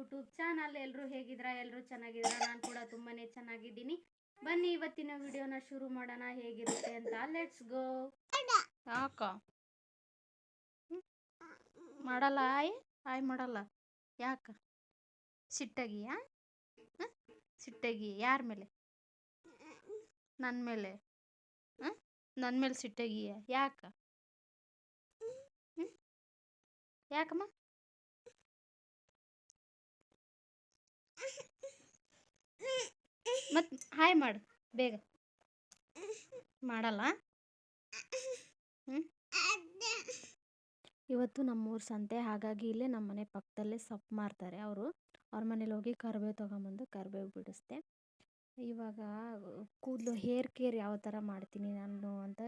YouTube channel ಎಲ್ಲರೂ ಹೇಗಿದ್ದೀರಾ ಎಲ್ಲರೂ ಚೆನ್ನಾಗಿದ್ದೀರಾ ನಾನು ಕೂಡ ತುಂಬಾ ಚೆನ್ನಾಗಿದ್ದೀನಿ. ಬನ್ನಿ, ಇವತ್ತಿನ ವಿಡಿಯೋನ ಶುರು ಮಾಡೋಣ, ಹೇಗಿರುತ್ತೆ ಅಂತ. ಲೆಟ್ಸ್ ಗೋ ಸಾಕ? ಮಾಡಲ್ಲ, ಆಯ್ ಆಯ್ ಮಾಡಲ್ಲ. ಯಾಕ? ಸಿಟ್ಟಾಗಿಯಾ? ಸಿಟ್ಟಾಗಿ ಯಾರ ಮೇಲೆ? ನನ್ನ ಮೇಲೆ? ನನ್ನ ಮೇಲೆ ಸಿಟ್ಟಾಗಿಯ? ಯಾಕ? ಯಾಕಮ್ಮ? ಮತ್ ಹಾಯ್ ಮಾಡು, ಬೇಗ. ಮಾಡಲ್ಲ? ಇವತ್ತು ನಮ್ಮೂರು ಸಂತೆ, ಹಾಗಾಗಿ ಇಲ್ಲೇ ನಮ್ಮ ಮನೆ ಪಕ್ಕದಲ್ಲೇ ಸೊಪ್ಪು ಮಾರ್ತಾರೆ ಅವರು. ಅವ್ರ ಮನೇಲಿ ಹೋಗಿ ಕರಿಬೇವು ತೊಗೊಂಬಂದು ಕರಿಬೇವು ಬಿಡಿಸ್ದೆ ಇವಾಗ ಕೂದಲು, ಹೇರ್ ಕೇರ್ ಯಾವ ಥರ ಮಾಡ್ತೀನಿ ನಾನು ಅಂತ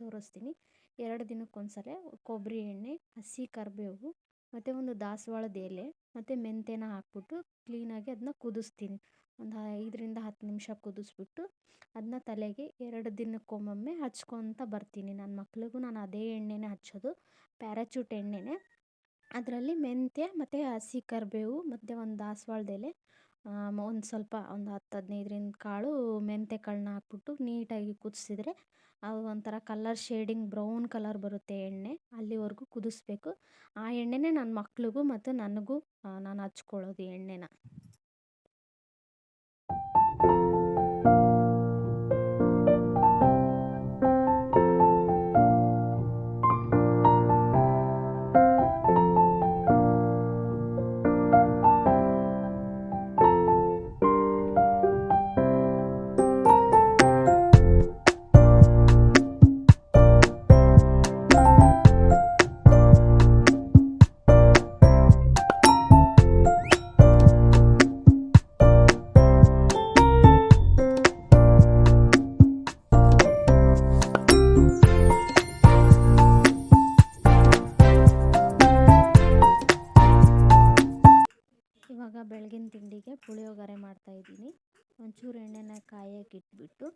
ತೋರಿಸ್ತೀನಿ. ಎರಡು ದಿನಕ್ಕೊಂದ್ಸಲ ಕೊಬ್ಬರಿ ಎಣ್ಣೆ, ಹಸಿ ಕರಿಬೇವು, ಮತ್ತು ಒಂದು ದಾಸವಾಳದ ಎಲೆ, ಮತ್ತು ಮೆಂತ್ಯನ ಹಾಕ್ಬಿಟ್ಟು ಕ್ಲೀನಾಗಿ ಅದನ್ನ ಕುದಿಸ್ತೀನಿ. ಒಂದು ಐದರಿಂದ ಹತ್ತು ನಿಮಿಷ ಕುದಿಸ್ಬಿಟ್ಟು ಅದನ್ನ ತಲೆಗೆ ಎರಡು ದಿನಕ್ಕೊಮ್ಮೊಮ್ಮೆ ಹಚ್ಕೊತ ಬರ್ತೀನಿ. ನನ್ನ ಮಕ್ಳಿಗೂ ನಾನು ಅದೇ ಎಣ್ಣೆನೇ ಹಚ್ಚೋದು, ಪ್ಯಾರಾಚೂಟ್ ಎಣ್ಣೆನೇ. ಅದರಲ್ಲಿ ಮೆಂತ್ಯ ಮತ್ತು ಹಸಿ ಕರಿಬೇವು ಮತ್ತು ಒಂದು ದಾಸವಾಳದ ಎಲೆ ಒಂದು ಸ್ವಲ್ಪ ಒಂದು ಹತ್ತು ಹದಿನೈದರಿಂದ ಕಾಳು ಮೆಂತ್ಯ ಕಾಳನ್ನ ಹಾಕ್ಬಿಟ್ಟು ನೀಟಾಗಿ ಕುದಿಸಿದ್ರೆ ಅದು ಒಂಥರ ಕಲರ್ ಶೇಡಿಂಗ್ ಬ್ರೌನ್ ಕಲರ್ ಬರುತ್ತೆ ಎಣ್ಣೆ, ಅಲ್ಲಿವರೆಗೂ ಕುದಿಸ್ಬೇಕು. ಆ ಎಣ್ಣೆನೇ ನನ್ನ ಮಕ್ಳಿಗೂ ಮತ್ತು ನನಗೂ ನಾನು ಹಚ್ಕೊಳ್ಳೋದು ಎಣ್ಣೆನ. ಇವಾಗ ಪುಳಿಯೋಗರೆ ಮಾಡ್ತಾಯಿದ್ದೀನಿ ಒಂಚೂರು ಎಣ್ಣೆನ ಕಾಯಕ್ಕೆ ಇಟ್ಬಿಟ್ಟು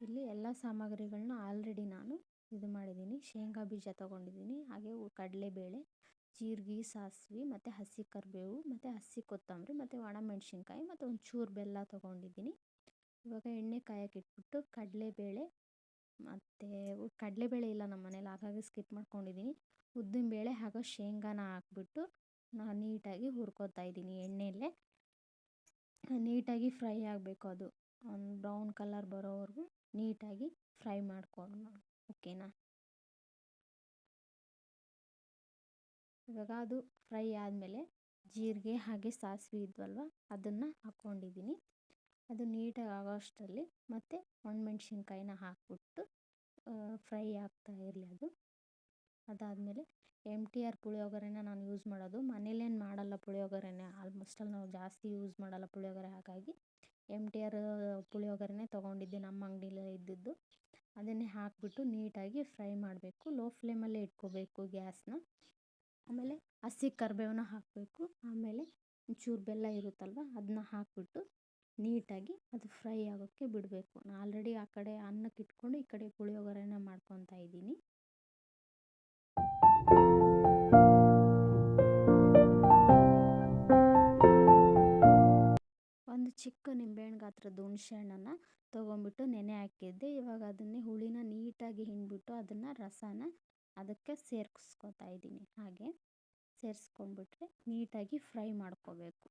ಇಲ್ಲಿ ಎಲ್ಲ ಸಾಮಗ್ರಿಗಳನ್ನ ಆಲ್ರೆಡಿ ನಾನು ಇದು ಮಾಡಿದ್ದೀನಿ. ಶೇಂಗಾ ಬೀಜ ತೊಗೊಂಡಿದ್ದೀನಿ. ಹಾಗೆ ಕಡಲೆಬೇಳೆ, ಜೀರಿಗೆ, ಸಾಸಿವೆ, ಮತ್ತು ಹಸಿ ಕರಿಬೇವು, ಮತ್ತು ಹಸಿ ಕೊತ್ತಂಬರಿ, ಮತ್ತು ಒಣಮೆಣ್ಸಿನ್ಕಾಯಿ, ಮತ್ತು ಒಂಚೂರು ಬೆಲ್ಲ ತೊಗೊಂಡಿದ್ದೀನಿ. ಇವಾಗ ಎಣ್ಣೆ ಕಾಯಕ್ಕೆ ಇಟ್ಬಿಟ್ಟು ಕಡಲೆಬೇಳೆ, ಮತ್ತು ಕಡಲೆಬೇಳೆ ಇಲ್ಲ ನಮ್ಮ ಮನೇಲಿ, ಹಾಗಾಗಿ ಸ್ಕಿಪ್ ಮಾಡ್ಕೊಂಡಿದ್ದೀನಿ. ಉದ್ದಿನ ಬೇಳೆ ಹಾಗೂ ಶೇಂಗಾನ ಹಾಕ್ಬಿಟ್ಟು ನಾನು ನೀಟಾಗಿ ಹುರ್ಕೋತಾ ಇದ್ದೀನಿ ಎಣ್ಣೆಯಲ್ಲೇ. ನೀಟಾಗಿ ಫ್ರೈ ಆಗಬೇಕು ಅದು. ಒಂದು ಬ್ರೌನ್ ಕಲರ್ ಬರೋವರೆಗೂ ನೀಟಾಗಿ ಫ್ರೈ ಮಾಡ್ಕೊಳ್ಳೋಣ ಓಕೆನಾ? ಇವಾಗ ಅದು ಫ್ರೈ ಆದಮೇಲೆ ಜೀರಿಗೆ ಹಾಗೆ ಸಾಸಿವೆ ಇದ್ವಲ್ವ, ಅದನ್ನು ಹಾಕ್ಕೊಂಡಿದ್ದೀನಿ ಅದು ನೀಟಾಗಿ ಆಗೋ ಅಷ್ಟರಲ್ಲಿ ಮತ್ತು ಒಣಮೆಣ್ಸಿನ್ಕಾಯಿನ ಹಾಕ್ಬಿಟ್ಟು ಫ್ರೈ ಆಗ್ತಾ ಇರಲಿ ಅದು. ಅದಾದಮೇಲೆ ಎಂ ಟಿ ಆರ್ ಪುಳಿಯೋಗರೆನ ನಾನು ಯೂಸ್ ಮಾಡೋದು ಮನೇಲೇನು ಮಾಡಲ್ಲ. ಆಲ್ಮೋಸ್ಟ್ ನಾವು ಜಾಸ್ತಿ ಯೂಸ್ ಮಾಡಲ್ಲ ಪುಳಿಯೋಗರೆ. ಹಾಗಾಗಿ ಎಂ ಟಿ ಆರ್ ಪುಳಿಯೋಗರೆನೇ ತೊಗೊಂಡಿದ್ದೆ ನಮ್ಮ ಅಂಗಡಿಲೇ ಇದ್ದಿದ್ದು. ಅದನ್ನೇ ಹಾಕಿಬಿಟ್ಟು ನೀಟಾಗಿ ಫ್ರೈ ಮಾಡಬೇಕು. ಲೋ ಫ್ಲೇಮಲ್ಲೇ ಇಟ್ಕೋಬೇಕು ಗ್ಯಾಸ್ನ. ಆಮೇಲೆ ಹಸಿ ಕರಿಬೇವನ್ನ ಹಾಕಬೇಕು. ಆಮೇಲೆ ಒಂಚೂರು ಬೆಲ್ಲ ಇರುತ್ತಲ್ವ ಅದನ್ನ ಹಾಕಿಬಿಟ್ಟು ನೀಟಾಗಿ ಅದು ಫ್ರೈ ಆಗೋಕ್ಕೆ ಬಿಡಬೇಕು. ನಾನು ಆಲ್ರೆಡಿ ಆ ಕಡೆ ಅನ್ನಕ್ಕೆ ಇಟ್ಕೊಂಡು ಈ ಕಡೆ ಪುಳಿಯೋಗರೆನ ಮಾಡ್ಕೊತಾ ಇದ್ದೀನಿ. ಗಾತ್ರದ ಹುಣಸೆ ಹಣ್ಣನ್ನು ತೊಗೊಂಬಿಟ್ಟು ನೆನೆ ಹಾಕಿದ್ದೆ. ಇವಾಗ ಅದನ್ನೇ ಹುಳಿನ ನೀಟಾಗಿ ಹಿಂಡ್ಬಿಟ್ಟು ಅದನ್ನು ರಸನ ಅದಕ್ಕೆ ಸೇರಿಸ್ಕೊತಾ ಇದ್ದೀನಿ. ಹಾಗೆ ಸೇರಿಸ್ಕೊಂಡ್ಬಿಟ್ರೆ ನೀಟಾಗಿ ಫ್ರೈ ಮಾಡ್ಕೋಬೇಕು.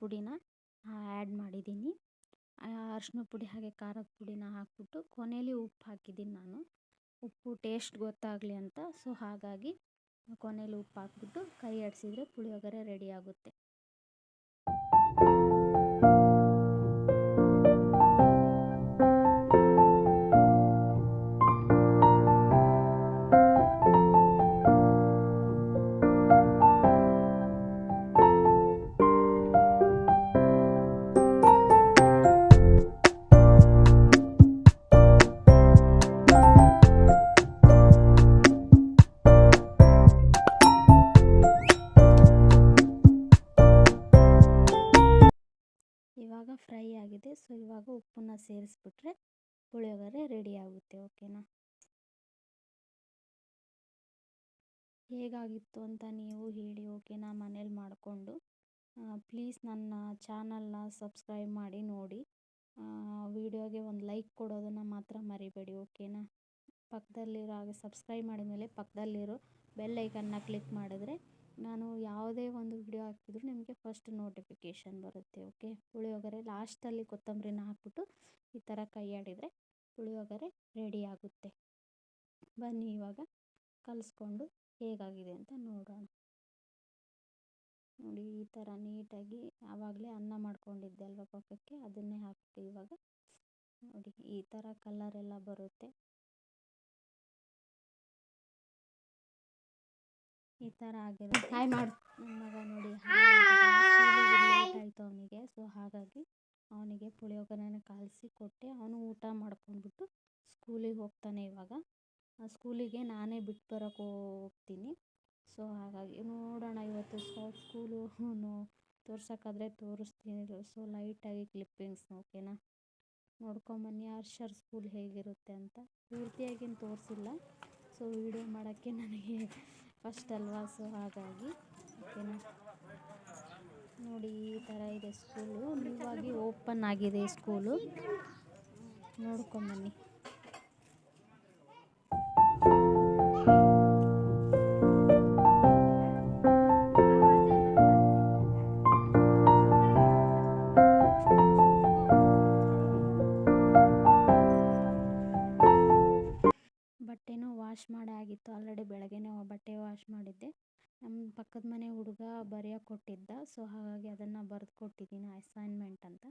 ಪುಡಿನ ಆ್ಯಡ್ ಮಾಡಿದ್ದೀನಿ. ಅರಿಶಿನ ಪುಡಿ ಹಾಗೆ ಖಾರದ ಪುಡಿನ ಹಾಕ್ಬಿಟ್ಟು ಕೊನೆಯಲ್ಲಿ ಉಪ್ಪು ಹಾಕಿದ್ದೀನಿ ನಾನು. ಉಪ್ಪು ಟೇಸ್ಟ್ ಗೊತ್ತಾಗಲಿ ಅಂತ. ಸೊ ಹಾಗಾಗಿ ಕೊನೆಯಲ್ಲಿ ಉಪ್ಪು ಹಾಕಿಬಿಟ್ಟು ಕೈ ಆಡಿಸಿದ್ರೆ ಪುಳಿಯೋಗರೆ ರೆಡಿ ಆಗುತ್ತೆ. ಫ್ರೈ ಆಗಿದೆ. ಸೊ, ಇವಾಗ ಉಪ್ಪನ್ನ ಸೇರಿಸ್ಬಿಟ್ರೆ ಪುಳಿಯೋಗರೆ ರೆಡಿ ಆಗುತ್ತೆ. ಓಕೆನಾ? ಹೇಗಾಗಿತ್ತು ಅಂತ ನೀವು ಹೇಳಿ, ಓಕೆನಾ? ಮನೇಲಿ ಮಾಡಿಕೊಂಡು ಪ್ಲೀಸ್ ನನ್ನ ಚಾನಲ್ನ ಸಬ್ಸ್ಕ್ರೈಬ್ ಮಾಡಿ, ನೋಡಿ. ವಿಡಿಯೋಗೆ ಒಂದು ಲೈಕ್ ಕೊಡೋದನ್ನು ಮಾತ್ರ ಮರಿಬೇಡಿ, ಓಕೆನಾ? ಪಕ್ಕದಲ್ಲಿರೋ ಹಾಗೆ ಸಬ್ಸ್ಕ್ರೈಬ್ ಮಾಡಿದ ಮೇಲೆ ಪಕ್ಕದಲ್ಲಿರೋ ಬೆಲ್ ಐಕನ್ನ ಕ್ಲಿಕ್ ಮಾಡಿದ್ರೆ ನಾನು ಯಾವುದೇ ಒಂದು ವಿಡಿಯೋ ಹಾಕಿದ್ರು ನಿಮಗೆ ಫಸ್ಟ್ ನೋಟಿಫಿಕೇಷನ್ ಬರುತ್ತೆ ಓಕೆ ಪುಳಿಯೋಗರೆ ಲಾಸ್ಟಲ್ಲಿ ಕೊತ್ತಂಬರಿನ ಹಾಕ್ಬಿಟ್ಟು ಈ ಥರ ಕೈ ಆಡಿದರೆ ಪುಳಿಯೋಗರೆ ರೆಡಿ ಆಗುತ್ತೆ. ಬನ್ನಿ ಇವಾಗ ಕಲಿಸ್ಕೊಂಡು ಹೇಗಾಗಿದೆ ಅಂತ ನೋಡೋಣ. ನೋಡಿ ಈ ಥರ ನೀಟಾಗಿ ಆವಾಗಲೇ ಅನ್ನ ಮಾಡ್ಕೊಂಡಿದ್ದೆ ಅಲ್ವಾ ಪಕ್ಕಕ್ಕೆ, ಅದನ್ನೇ ಹಾಕ್ಬಿಟ್ಟು ಇವಾಗ ನೋಡಿ ಈ ಥರ ಕಲರೆಲ್ಲ ಬರುತ್ತೆ. ಈ ಥರ ಆಗಿದೆ ಹಾಯ್ ಮಾಡಿ. ನನ್ನ ಮಗ ನೋಡಿ ಆಯಿತು ಅವನಿಗೆ. ಸೊ ಹಾಗಾಗಿ ಅವನಿಗೆ ಪುಳಿಯೋಗರೆನ ಕಾಯಿಸಿ ಕೊಟ್ಟೆ. ಅವನು ಊಟ ಮಾಡ್ಕೊಂಡ್ಬಿಟ್ಟು ಸ್ಕೂಲಿಗೆ ಹೋಗ್ತಾನೆ ಇವಾಗ. ಸ್ಕೂಲಿಗೆ ನಾನೇ ಬಿಟ್ಟು ಬರೋಕ್ಕೆ ಹೋಗ್ತೀನಿ. ಸೊ ಹಾಗಾಗಿ ನೋಡೋಣ ಇವತ್ತು ಸ್ಕೂಲು ತೋರ್ಸೋಕ್ಕಾದ್ರೆ ತೋರಿಸ್ತೀನಿ. ಸೊ ಲೈಟಾಗಿ ಕ್ಲಿಪ್ಪಿಂಗ್ಸ್ ಓಕೆನಾ ನೋಡ್ಕೊಂಬನ್ನಿ. ಹರ್ಷರ್ ಸ್ಕೂಲ್ ಹೇಗಿರುತ್ತೆ ಅಂತ. ಪೂರ್ತಿಯಾಗಿ ತೋರಿಸಿಲ್ಲ. ಸೊ ವಿಡಿಯೋ ಮಾಡೋಕ್ಕೆ ನನಗೆ ಫಸ್ಟ್ ಅಲ್ವಾ? ಸೊ ಹಾಗಾಗಿ ಓಕೆನಾ? ನೋಡಿ, ಈ ಥರ ಇದೆ ಸ್ಕೂಲು. ನೀವಾಗಿ ಓಪನ್ ಆಗಿದೆ ಸ್ಕೂಲು. ನೋಡ್ಕೊಂಬನ್ನಿ ಬಟ್ಟೆನೂ ವಾಶ್ ಮಾಡಿ ಆಗಿತ್ತು. ಆಲ್ರೆಡಿ ಬೆಳಗ್ಗೆನೇ ವಾಶ್ ಮಾಡಿದ್ದೆ. ನಮ್ಮ ಪಕ್ಕದ ಮನೆ ಹುಡುಗ ಬರೆಯೋಕೆ ಕೊಟ್ಟಿದ್ದ ಸೊ ಹಾಗಾಗಿ ಅದನ್ನು ಬರೆದು ಕೊಟ್ಟಿದ್ದೀನಿ ಅಸೈನ್ಮೆಂಟ್ ಅಂತ.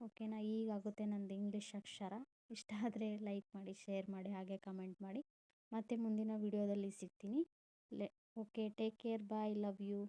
ಓಕೆನಾ ಈಗಾಗುತ್ತೆ ನಂದು ಇಂಗ್ಲೀಷ್ ಅಕ್ಷರ. ಇಷ್ಟ ಆದರೆ ಲೈಕ್ ಮಾಡಿ ಶೇರ್ ಮಾಡಿ, ಹಾಗೆ ಕಮೆಂಟ್ ಮಾಡಿ. ಮತ್ತೆ ಮುಂದಿನ ವಿಡಿಯೋದಲ್ಲಿ ಸಿಗ್ತೀನಿ. ಲೆ okay take care bye love you